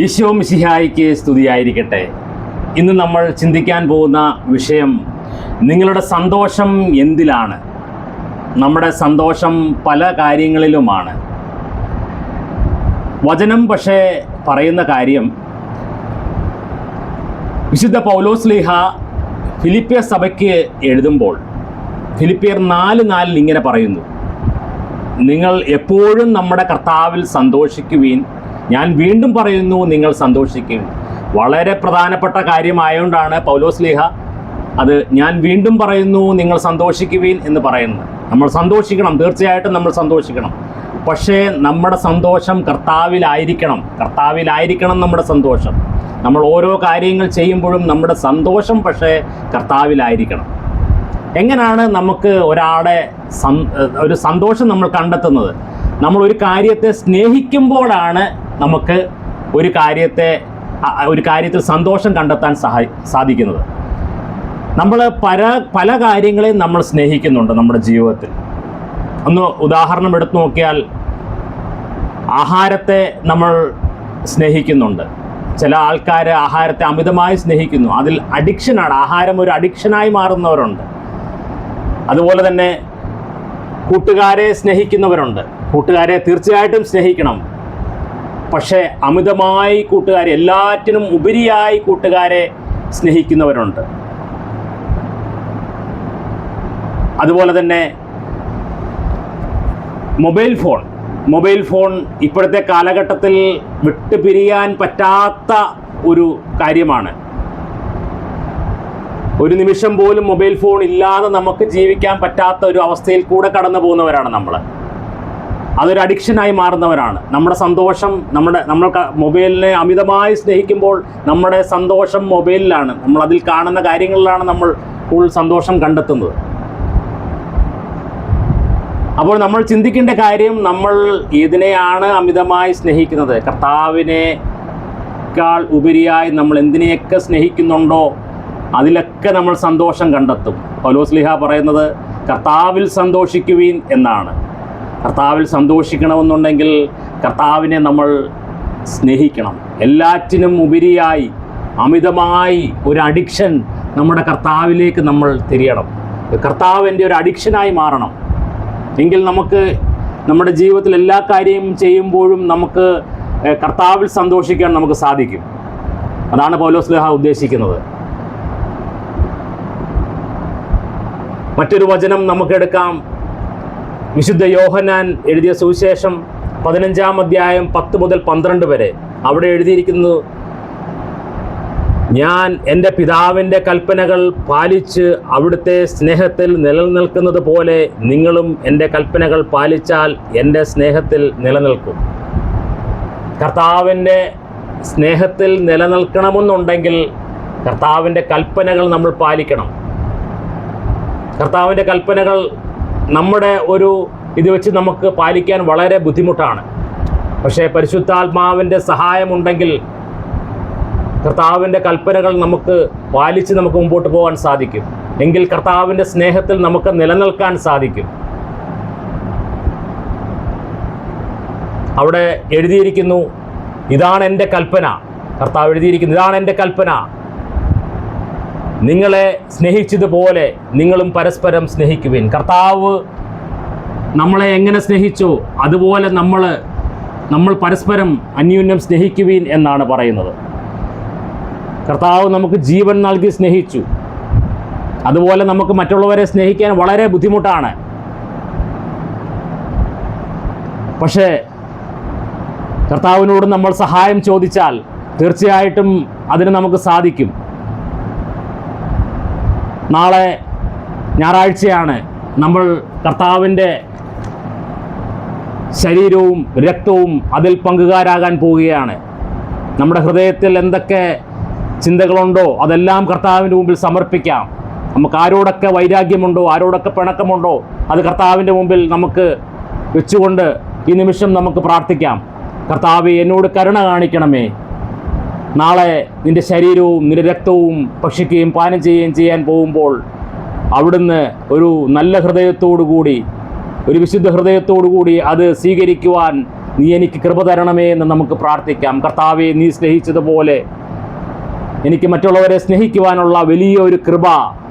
ഈശോ മിശിഹായിക്ക് സ്തുതിയായിരിക്കട്ടെ. ഇന്ന് നമ്മൾ ചിന്തിക്കാൻ പോകുന്ന വിഷയം നിങ്ങളുടെ സന്തോഷം എന്തിലാണ്? നമ്മുടെ സന്തോഷം പല കാര്യങ്ങളിലുമാണ്. വചനം പക്ഷേ പറയുന്ന കാര്യം വിശുദ്ധ പൗലോസ്ലിഹ ഫിലിപ്പിയ സഭയ്ക്ക് എഴുതുമ്പോൾ ഫിലിപ്പിയർ നാല് നാലിൽ ഇങ്ങനെ പറയുന്നു. നിങ്ങൾ എപ്പോഴും നമ്മുടെ കർത്താവിൽ സന്തോഷിക്കുവീൻ ഞാൻ വീണ്ടും പറയുന്നു നിങ്ങൾ സന്തോഷിക്കും. വളരെ പ്രധാനപ്പെട്ട കാര്യമായതുകൊണ്ടാണ് പൗലോസ് ലീഹ അത് ഞാൻ വീണ്ടും പറയുന്നു നിങ്ങൾ സന്തോഷിക്കുവീൻ എന്ന് പറയുന്നത്. നമ്മൾ സന്തോഷിക്കണം തീർച്ചയായിട്ടും നമ്മൾ സന്തോഷിക്കണം. പക്ഷേ നമ്മുടെ സന്തോഷം കർത്താവിലായിരിക്കണം. കർത്താവിലായിരിക്കണം നമ്മുടെ സന്തോഷം. നമ്മൾ ഓരോ കാര്യങ്ങൾ ചെയ്യുമ്പോഴും നമ്മുടെ സന്തോഷം പക്ഷേ കർത്താവിലായിരിക്കണം. എങ്ങനെയാണ് നമുക്ക് ഒരാളെ ഒരു സന്തോഷം നമ്മൾ കണ്ടെത്തുന്നത്? നമ്മൾ ഒരു കാര്യത്തെ സ്നേഹിക്കുമ്പോഴാണ് നമുക്ക് ഒരു കാര്യത്തെ ഒരു കാര്യത്തിൽ സന്തോഷം കണ്ടെത്താൻ സഹായി സാധിക്കുന്നത്. നമ്മൾ പല പല കാര്യങ്ങളെയും നമ്മൾ സ്നേഹിക്കുന്നുണ്ട് നമ്മുടെ ജീവിതത്തിൽ. ഒന്ന് ഉദാഹരണം എടുത്തു നോക്കിയാൽ ആഹാരത്തെ നമ്മൾ സ്നേഹിക്കുന്നുണ്ട്. ചില ആൾക്കാർ ആഹാരത്തെ അമിതമായി സ്നേഹിക്കുന്നു. അതിൽ അഡിക്ഷനാണ് ആഹാരം ഒരു അഡിക്ഷനായി മാറുന്നവരുണ്ട്. അതുപോലെ തന്നെ കൂട്ടുകാരെ സ്നേഹിക്കുന്നവരുണ്ട്. കൂട്ടുകാരെ തീർച്ചയായിട്ടും സ്നേഹിക്കണം. പക്ഷേ അമിതമായി കൂട്ടുകാരെ എല്ലാറ്റിനും ഉപരിയായി കൂട്ടുകാരെ സ്നേഹിക്കുന്നവരുണ്ട്. അതുപോലെ തന്നെ മൊബൈൽ ഫോൺ. മൊബൈൽ ഫോൺ ഇപ്പോഴത്തെ കാലഘട്ടത്തിൽ വിട്ടുപിരിയാൻ പറ്റാത്ത ഒരു കാര്യമാണ്. ഒരു നിമിഷം പോലും മൊബൈൽ ഫോൺ ഇല്ലാതെ നമുക്ക് ജീവിക്കാൻ പറ്റാത്ത ഒരു അവസ്ഥയിൽ കൂടെ കടന്നു പോകുന്നവരാണ് നമ്മൾ അതൊരു അഡിക്ഷനായി മാറുന്നവരാണ്. നമ്മുടെ സന്തോഷം നമ്മുടെ നമ്മൾ മൊബൈലിനെ അമിതമായി സ്നേഹിക്കുമ്പോൾ നമ്മുടെ സന്തോഷം മൊബൈലിലാണ്. നമ്മൾ അതിൽ കാണുന്ന കാര്യങ്ങളിലാണ് നമ്മൾ ഫുൾ സന്തോഷം കണ്ടെത്തുന്നത്. അപ്പോൾ നമ്മൾ ചിന്തിക്കേണ്ട കാര്യം നമ്മൾ ഇതിനെയാണ് അമിതമായി സ്നേഹിക്കുന്നത്? കർത്താവിനേക്കാൾ ഉപരിയായി നമ്മൾ എന്തിനെയൊക്കെ സ്നേഹിക്കുന്നുണ്ടോ? അതിലൊക്കെ നമ്മൾ സന്തോഷം കണ്ടെത്തും. പൗലോസ്ലിഹ പറയുന്നത് കർത്താവിൽ സന്തോഷിക്കുവീൻ എന്നാണ്. കർത്താവിൽ സന്തോഷിക്കണമെന്നുണ്ടെങ്കിൽ കർത്താവിനെ നമ്മൾ സ്നേഹിക്കണം. എല്ലാറ്റിനും ഉപരിയായി അമിതമായി ഒരു അഡിക്ഷൻ നമ്മുടെ കർത്താവിലേക്ക് നമ്മൾ തിരിയണം. കർത്താവിന്റെ ഒരു അഡിക്ഷനായി മാറണം. എങ്കിൽ നമുക്ക് നമ്മുടെ ജീവിതത്തിൽ എല്ലാ കാര്യവും ചെയ്യുമ്പോഴും നമുക്ക് കർത്താവിൽ സന്തോഷിക്കാൻ നമുക്ക് സാധിക്കും. അതാണ് പൗലോസ് ലേഹ ഉദ്ദേശിക്കുന്നത്. മറ്റൊരു വചനം നമുക്കെടുക്കാം വിശുദ്ധ യോഹനാൻ എഴുതിയ സുവിശേഷം പതിനഞ്ചാം അധ്യായം പത്ത് മുതൽ പന്ത്രണ്ട് വരെ. അവിടെ എഴുതിയിരിക്കുന്നു ഞാൻ എന്റെ പിതാവിന്റെ കൽപ്പനകൾ പാലിച്ച് അവിടുത്തെ സ്നേഹത്തിൽ നിലനിൽക്കുന്നത് പോലെ നിങ്ങളും എന്റെ കൽപ്പനകൾ പാലിച്ചാൽ എന്റെ സ്നേഹത്തിൽ നിലനിൽക്കും. കർത്താവിന്റെ സ്നേഹത്തിൽ നിലനിൽക്കണമെന്നുണ്ടെങ്കിൽ കർത്താവിന്റെ കൽപ്പനകൾ നമ്മൾ പാലിക്കണം. കർത്താവിന്റെ കൽപ്പനകൾ നമ്മുടെ ഒരു ഇത് വെച്ച് നമുക്ക് പാലിക്കാൻ വളരെ ബുദ്ധിമുട്ടാണ്. പക്ഷേ പരിശുദ്ധാത്മാവിന്റെ സഹായമുണ്ടെങ്കിൽ കർത്താവിന്റെ കൽപ്പനകൾ നമുക്ക് പാലിച്ച് നമുക്ക് മുമ്പോട്ട് പോകാൻ സാധിക്കും. എങ്കിൽ കർത്താവിന്റെ സ്നേഹത്തിൽ നമുക്ക് നിലനിൽക്കാൻ സാധിക്കും. അവിടെ എഴുതിയിരിക്കുന്നു ഇതാണ് എന്റെ കൽപ്പന. കർത്താവ് എഴുതിയിരിക്കുന്നു ഇതാണ് എന്റെ കൽപ്പന. നിങ്ങളെ സ്നേഹിച്ചതുപോലെ നിങ്ങളും പരസ്പരം സ്നേഹിക്കുവിൻ. കർത്താവ് നമ്മളെ എങ്ങനെ സ്നേഹിച്ചു? അതുപോലെ നമ്മൾ നമ്മൾ പരസ്പരം അന്യോന്യം സ്നേഹിക്കുവിൻ എന്നാണ് പറയുന്നത്. കർത്താവ് നമുക്ക് ജീവൻ നൽകി സ്നേഹിച്ചു. അതുപോലെ നമുക്ക് മറ്റുള്ളവരെ സ്നേഹിക്കാൻ വളരെ ബുദ്ധിമുട്ടാണ്. പക്ഷേ കർത്താവിനോട് നമ്മൾ സഹായം ചോദിച്ചാൽ തീർച്ചയായിട്ടും അതിന് നമുക്ക് സാധിക്കും. നാളെ ഞായറാഴ്ചയാണ് നമ്മൾ കർത്താവിന്റെ ശരീരവും രക്തവും അതിൽ പങ്കുകാരാകാൻ പോവുകയാണ്. നമ്മുടെ ഹൃദയത്തിൽ എന്തൊക്കെ ചിന്തകളുണ്ടോ അതെല്ലാം കർത്താവിന്റെ മുമ്പിൽ സമർപ്പിക്കാം. നമുക്ക് ആരോടൊക്കെ വൈരാഗ്യമുണ്ടോ ആരോടൊക്കെ പിണക്കമുണ്ടോ അത് കർത്താവിന്റെ മുമ്പിൽ നമുക്ക് വെച്ചുകൊണ്ട് ഈ നിമിഷം നമുക്ക് പ്രാർത്ഥിക്കാം. കർത്താവ് എന്നോട് കരുണ കാണിക്കണമേ. നാളെ നിന്റെ ശരീരവും നിന്റെ രക്തവും ഭക്ഷിക്കുകയും പാനം ചെയ്യുകയും ചെയ്യാൻ പോകുമ്പോൾ അവിടുന്ന് ഒരു നല്ല ഹൃദയത്തോടു കൂടി ഒരു വിശുദ്ധ ഹൃദയത്തോടു കൂടി അത് സ്വീകരിക്കുവാൻ നീ എനിക്ക് കൃപ തരണമേ എന്ന് നമുക്ക് പ്രാർത്ഥിക്കാം. കർത്താവെ നീ സ്നേഹിച്ചതുപോലെ എനിക്ക് മറ്റുള്ളവരെ സ്നേഹിക്കുവാനുള്ള വലിയ ഒരു കൃപ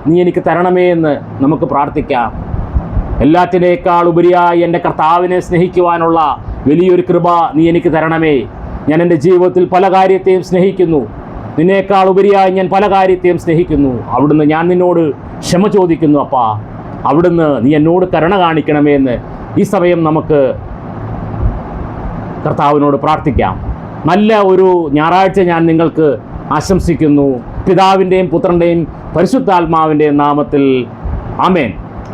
നീ എനിക്ക് തരണമേ എന്ന് നമുക്ക് പ്രാർത്ഥിക്കാം. എല്ലാറ്റിനേക്കാൾ ഉപരിയായി എന്റെ കർത്താവിനെ സ്നേഹിക്കുവാനുള്ള വലിയൊരു കൃപ നീ എനിക്ക് തരണമേ. ഞാൻ എന്റെ ജീവിതത്തിൽ പല കാര്യത്തെയും സ്നേഹിക്കുന്നു. നിന്നേക്കാൾ ഉപരിയായി ഞാൻ പല കാര്യത്തെയും സ്നേഹിക്കുന്നു. അവിടുന്ന് ഞാൻ നിന്നോട് ക്ഷമ ചോദിക്കുന്നു അപ്പാ. അവിടുന്ന് നീ എന്നോട് കരുണ കാണിക്കണമേ എന്ന് ഈ സമയം നമുക്ക് കർത്താവിനോട് പ്രാർത്ഥിക്കാം. നല്ല ഒരു ഞായറാഴ്ച ഞാൻ നിങ്ങൾക്ക് ആശംസിക്കുന്നു. പിതാവിന്റെയും പുത്രന്റെയും പരിശുദ്ധാത്മാവിന്റെയും നാമത്തിൽ ആമേൻ.